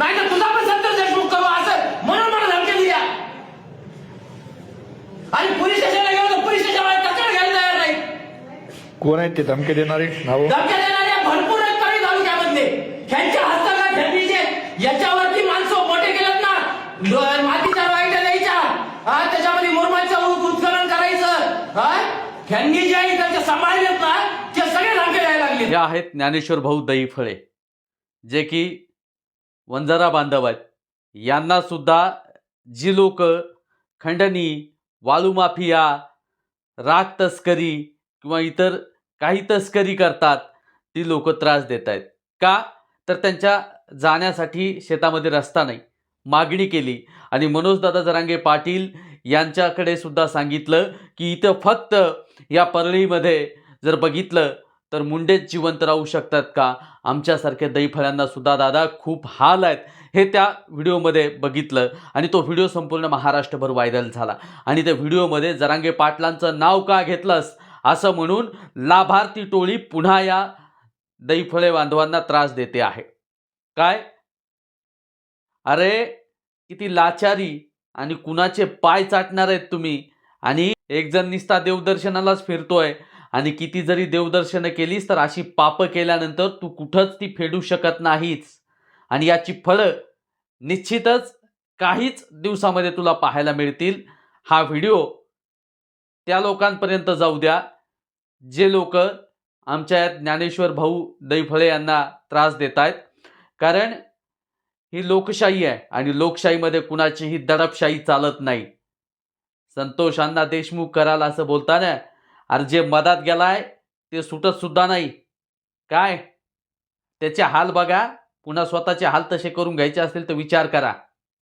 नाही तर तुझा पण सत्तर देशमुख करू असं म्हणून मला धमक्या दिल्या आणि पोलीस स्टेशनला गेलो तर पोलीस स्टेशनला कचरा घ्यायला तयार नाही. कोण आहेत ते धमके देणारे? नाव? धमक्या देणाऱ्या भरपूर आहेत काही तालुक्यामधले. ह्यांच्या हस्तगत धर्मीचे याच्यावरती माणसं मोठे गेलेत ना लो- मातीच्या वाईट्या द्यायच्या. त्याच्यामध्ये मुरमाचं उ- उत्खनन करायचं. हा? ह्यांनी जे आहे त्यांचे सांभाळलेत ना ते सगळे धमके द्यायला लागले हे आहेत ज्ञानेश्वर भाऊ दही फळे जे की वंजारा बांधव आहेत. यांना सुद्धा जी लोक खंडणी वाळू माफिया राग तस्करी किंवा इतर काही तस्करी करतात ती लोक त्रास देत आहेत. का? तर त्यांच्या जाण्यासाठी शेतामध्ये रस्ता नाही. मागणी केली. आणि मनोजदादा जरांगे पाटील यांच्याकडे सुद्धा सांगितलं की इथं फक्त या परळीमध्ये जर बघितलं तर मुंडेच जिवंत राहू शकतात का? आमच्यासारख्या दहीफळ्यांना सुद्धा दादा खूप हाल आहेत. हे त्या व्हिडिओमध्ये बघितलं आणि तो व्हिडिओ संपूर्ण महाराष्ट्रभर व्हायरल झाला. आणि त्या व्हिडिओमध्ये जरांगे पाटलांचं नाव का घेतलंस? असं म्हणून लाभार्थी टोळी पुन्हा या दहीफळे बांधवांना त्रास देते आहे. काय? अरे किती लाचारी आणि कुणाचे पाय चाटणार आहेत तुम्ही? आणि एक जण निस्ता देवदर्शनालाच फिरतोय. आणि किती जरी देवदर्शनं केलीस तर अशी पापं केल्यानंतर तू कुठंच ती फेडू शकत नाहीच आणि याची फळं निश्चितच काहीच दिवसामध्ये तुला पाहायला मिळतील. हा व्हिडिओ त्या लोकांपर्यंत जाऊ द्या जे लोक आमच्या या ज्ञानेश्वर भाऊ दैफळे यांना त्रास देत आहेत कारण ही लोकशाही आहे आणि लोकशाहीमध्ये कुणाचीही दडपशाही चालत नाही. संतोष अण्णा देशमुख कराल असं बोलताना अरे जे मधात गेलाय ते सुटत सुद्धा नाही. काय? त्याचे हाल बघा. पुन्हा स्वतःचे हाल तसे करून घ्यायचे असतील तर विचार करा.